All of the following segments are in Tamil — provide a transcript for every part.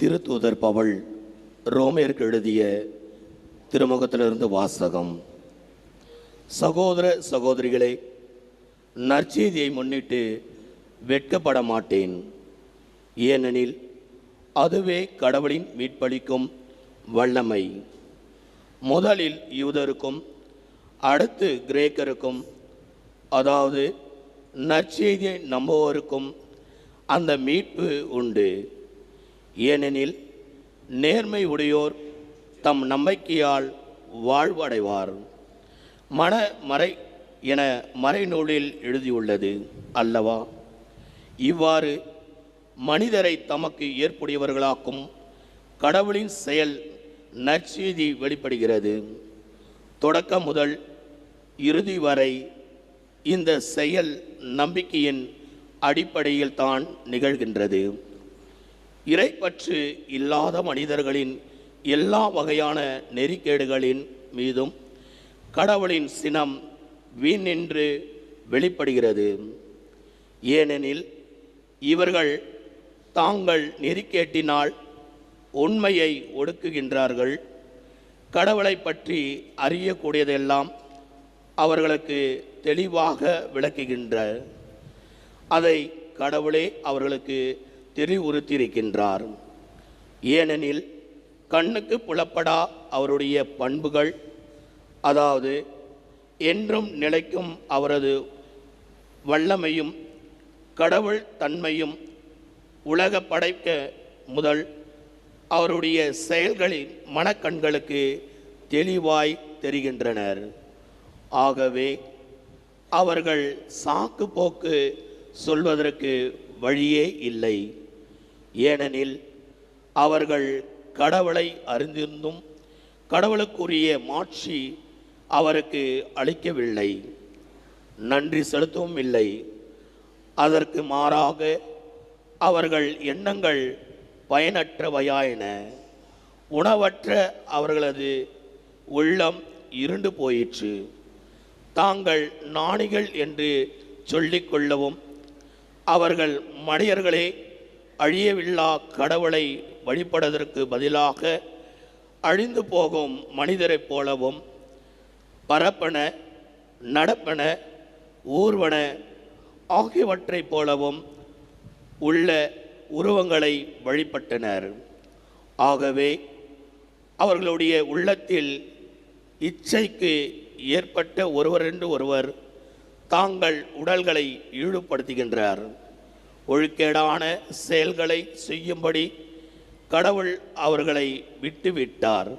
திருத்தூதர் பவள் ரோமேற்கு எழுதிய திருமுகத்திலிருந்து வாசகம். சகோதர சகோதரிகளே நற்செய்தியை முன்னிட்டு வெட்கப்பட மாட்டேன். ஏனெனில் அதுவே கடவுளின் மீட்பளிக்கும் வல்லமை. முதலில் யூதருக்கும் அடுத்து கிரேக்கருக்கும் அதாவது நற்செய்தியை நம்புவோருக்கும் அந்த மீட்பு உண்டு. ஏனெனில் நேர்மை உடையோர் தம் நம்பிக்கையால் வாழ்வடைவார். மன மறை என மறைநூலில் எழுதியுள்ளது அல்லவா? இவ்வாறு மனிதரை தமக்கு ஏற்புடையவர்களாக்கும் கடவுளின் செயல் நற்செய்தி வெளிப்படுகிறது. தொடக்கம் முதல் இறுதி வரை இந்த செயல் நம்பிக்கையின் அடிப்படையில் தான் நிகழ்கின்றது. இறைப்பற்று இல்லாத மனிதர்களின் எல்லா வகையான நெறிக்கேடுகளின் மீதும் கடவுளின் சினம் வீணின்று வெளிப்படுகிறது. ஏனெனில் இவர்கள் தாங்கள் நெறிக்கேட்டினால் உண்மையை ஒடுக்குகின்றார்கள். கடவுளை பற்றி அறியக்கூடியதெல்லாம் அவர்களுக்கு தெளிவாக விளக்குகின்ற அதை கடவுளே அவர்களுக்கு தெரிவுறுத்தியிருக்கின்றார். ஏனெனில் கண்ணுக்கு புலப்படா அவருடைய பண்புகள் அதாவது என்றும் நிலைக்கும் அவரது வல்லமையும் கடவுள் தன்மையும் உலக படைக்க முதல் அவருடைய செயல்களின் மனக்கண்களுக்கு தெளிவாய் தெரிகின்றனர். ஆகவே அவர்கள் சாக்கு போக்கு சொல்வதற்கு வழியே இல்லை. ஏனெனில் அவர்கள் கடவுளை அறிந்திருந்தும் கடவுளுக்குரிய மாட்சி அவருக்கு அளிக்கவில்லை. நன்றி செலுத்தவும் இல்லை. அதற்கு மாறாக அவர்கள் எண்ணங்கள் பயனற்றவையாயின. உணவற்ற அவர்களது உள்ளம் இருண்டு போயிற்று. தாங்கள் நாணிகள் என்று சொல்லிக்கொள்ளவும் அவர்கள் மனிதர்களே அழியவில்லா கடவுளை வழிபடுவதற்கு பதிலாக அழிந்து போகும் மனிதரைப் போலவும் பரப்பன நடப்பன ஊர்வன ஆகியவற்றைப் போலவும் உள்ள உருவங்களை வழிபட்டனர். ஆகவே அவர்களுடைய உள்ளத்தில் இச்சைக்கு ஏற்பட்ட ஒருவரென்று ஒருவர் தாங்கள் உடல்களை ஈடுபடுத்துகின்றார் ஒழுக்கேடான செயல்களை செய்யும்படி கடவுள் அவர்களை விட்டுவிட்டார்.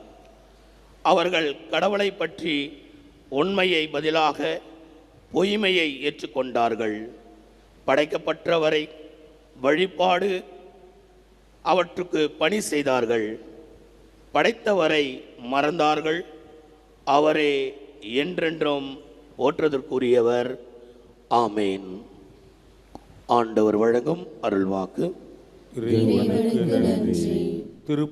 அவர்கள் கடவுளை பற்றி உண்மையை பதிலாக பொய்மையை ஏற்றுக்கொண்டார்கள். படைக்கப்பட்டவரை வழிபாடு அவற்றுக்கு பணி செய்தார்கள். படைத்தவரை மறந்தார்கள். அவரே என்றென்றும் போற்றதற்குரியவர் ஆமேன். ஆண்டவர் வழங்கும் அருள்வாக்கு. இறைவனுக்கு நன்றி. திரு